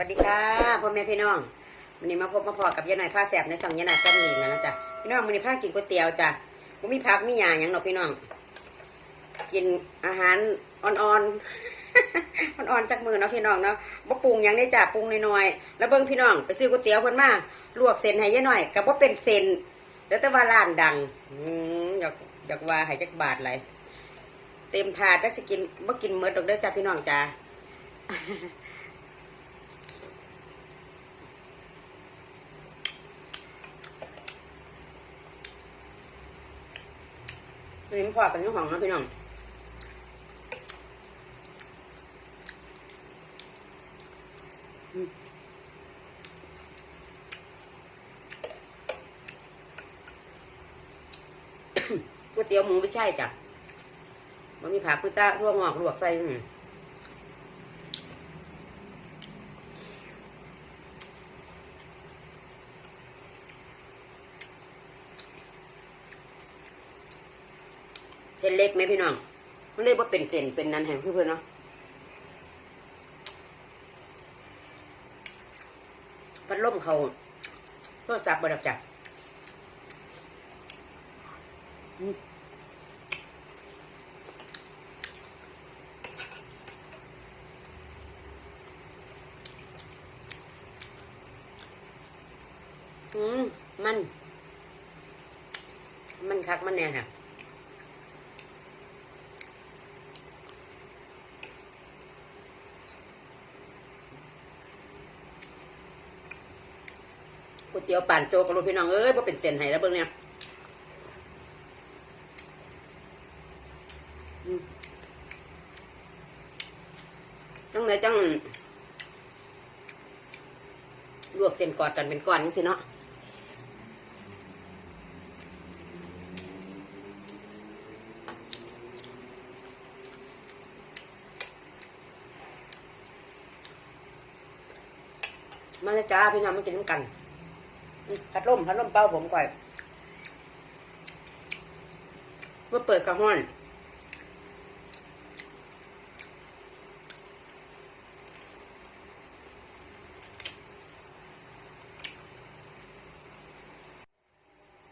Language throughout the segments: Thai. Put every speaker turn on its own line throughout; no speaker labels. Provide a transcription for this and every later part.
วัสดีค่ะพ่อแม่พี่น้องวันนี้มาพบมาพอกับยายหน่อยผ้าแสบในสองยายหน่อยแป๊บหนึ่งแล้วนะจ๊ะพี่น้องวันนี้ผ้ากินก๋วยเตี๋ยวจ้ะผมมีพักมีหยาอย่างหรอกพี่น้อง กินอาหารอ่อนๆอ่อนๆจากมือเนาะพี่น้องเนาะบ่ปรุงหยังได้จ้ะปรุงน้อยๆแล้วเบิ่งพี่น้องไปซื้อก๋วยเตี๋ยวเพิ่นมาลวกเส้นให้ยายหน่อยกับว่าเป็นเส้นแล้วแต่ว่าร้านดังอืมอยากอยากว่าให้จักบาทไรเต็มถาดจักสิกินบ่กินเมดดอกเด้อจ้ะพี่น้องจ้า นี่มันพอกันอยู่ของนะพี่น้องก๋วยเตี๋ยวหมูไม่ใช่จ้ะมันมีผักพืชตาทั่วงอกลวกใส่ เส้นเล็กไหมพี่น้องมันเลยว่าเป็นเส้นเป็นนันแห่งเพื่อนๆเนาะพัดลมเขาโทรศัพท์บดับจับอืมมัน มันคักมันเนี่ยค่ะ ก๋วยเตี๋ยวป่านโจกกับลูกพี่น้องเอ้ยว่าเป็นเส้นไห้แล้วเบิ่งเนี่ยจังไหนจังลวกเส้นกอดกันเป็นก้อนนี่สิเนาะมาจ้าพี่น้องมากินน้ำกัน พัดลมพัดลมเป่าผมก่อนเมื่อเปิดกระห้อน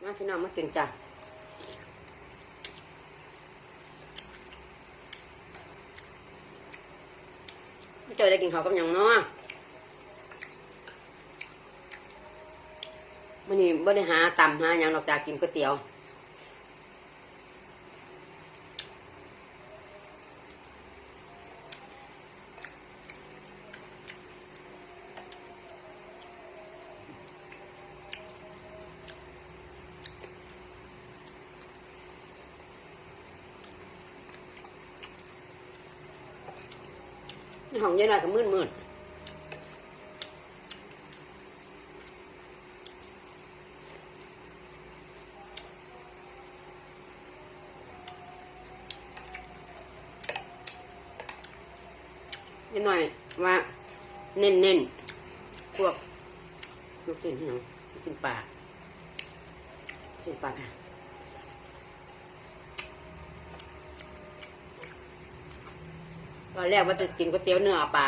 มาพี่น้องมากินจ้ะเจอได้กินข้าวกับยังเนาะ มันนี่บ่ได้หาตำหาอย่างนอกจากกินก๋วยเตี๋ยวห้องยายหน่อยก็มืดมืด ยายหน่อยว่า เน้นเน้นๆพวกลูกชิ้นที่หยังลูกชิ้นปลาลูกชิ้นปลาค่ะตอนแรกว่าจะกินก๋วยเตี๋ยวเนื้อปลา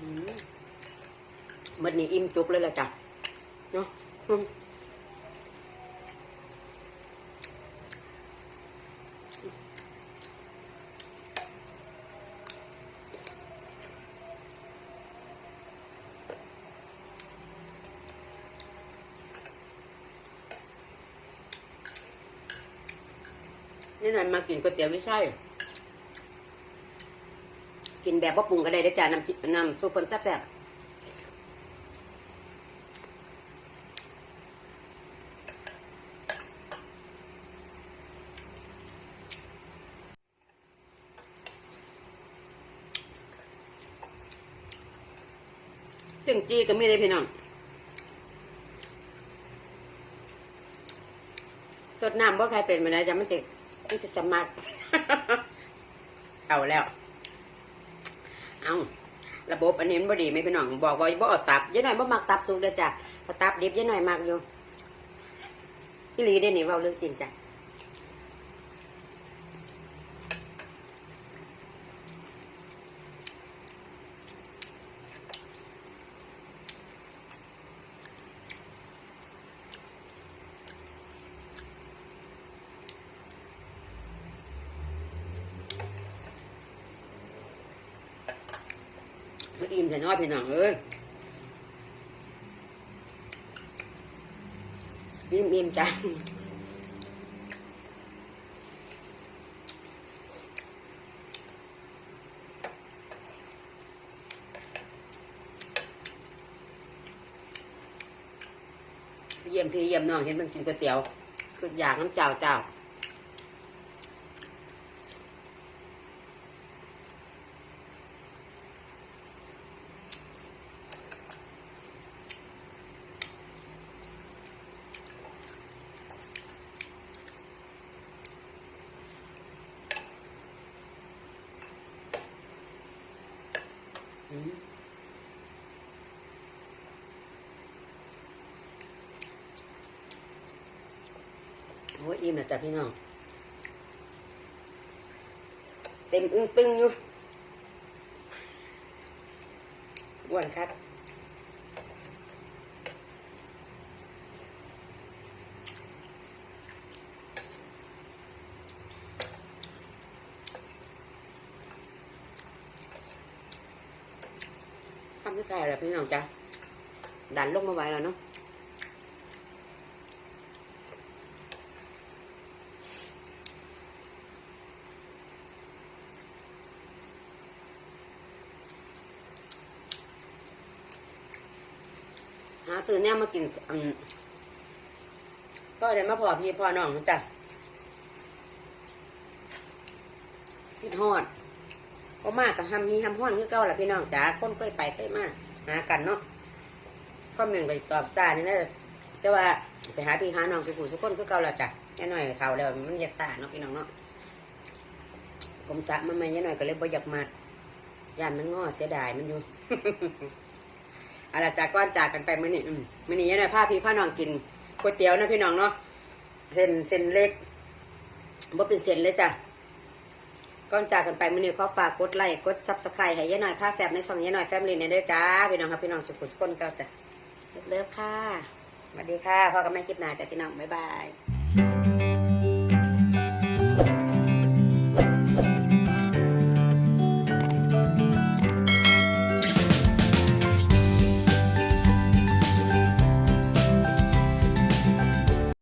อืม มันนี่อิ่มจุกเลยละจ้ะเนาะนี่หน่อยมากินก๋วยเตี๋ยวไม่ใช่ กินแบบว่าปรุงก็ได้ได้จ้าน้ำจิน้ำซุปเพิ่นแซ่บๆ เสียงจีก็มีเลยพี่น้อง สดน้ำว่าใครเป็นมาได้จะมันจะมันจะสมัครเอาแล้ว เอาระบบอันนี้มันบ่ดีไหมพี่น้อง บอกว่าบ่เอาตับยายหน่อยบ่มักตับสุกเด้จ้ะตับดิบยายหน่อยมักอยู่อีหลีได้นี่เว้าเรื่องจริงจ้ะ อิ่มแต่น้อยพี่น้องเอ้ยอิ่มอิ่มจ้ะเยี่ยมพี่เยี่ยมน้องเห็นมันกินก๋วยเตี๋ยวคืออยากน้ำเจ้าเจ้า อ้ยอิ่มแล้วจ้ะพี่น้อง เต็มอึ้งตึงอยู่อ้วนคัดทำไม่ใช่แล้วพี่น้องจ้ะดันลงมาไว้แล้วเนาะ ซื้อแนวมากินอืมก็เดี๋ยมาพอพี่พอน้องจ้ะพี่ทอดก็มากกับฮัมมีฮัมห้อนคือเก่าละพี่น้องจ๋าคนเคยไปเคยมาหากันเนาะก็เหมือนไปตอบซ่านี่นะแต่ว่าไปหาพี่หาน้องไปผูสุกคนคือเก่าล้วจ้ะแค่หน่อยเท่าแล้วมันอยากตาเนาะพี่น้องเนาะผมสะมาใหม่แค่หน่อยก็เลยบ่อยากมาย่านมันง้อเสียดายมันอยู่ อาล่ะจากก้อนจากกันไปมื้อนี้อืมมื้อนี้ยังไงพาพี่พาน้องกินก๋วยเตี๋ยวนะพี่น้องเนาะเส้นเส้นเล็กบ่เป็นเส้นเลยจ้ะก่อนจากกันไปมื้อนี้ขอฝากกดไลค์กดซับสไครต์ให้ยายหน่อยพาแซบในช่องยายหน่อยแฟมิลี่เนี่ยด้อจ้าพี่น้องครับพี่น้องสุขุสุขคนเก่าจ้ะเลิฟค่ะสวัสดีค่ะพ่อกับแม่คลิปหน้าจ้ะพี่น้องบ๊ายบาย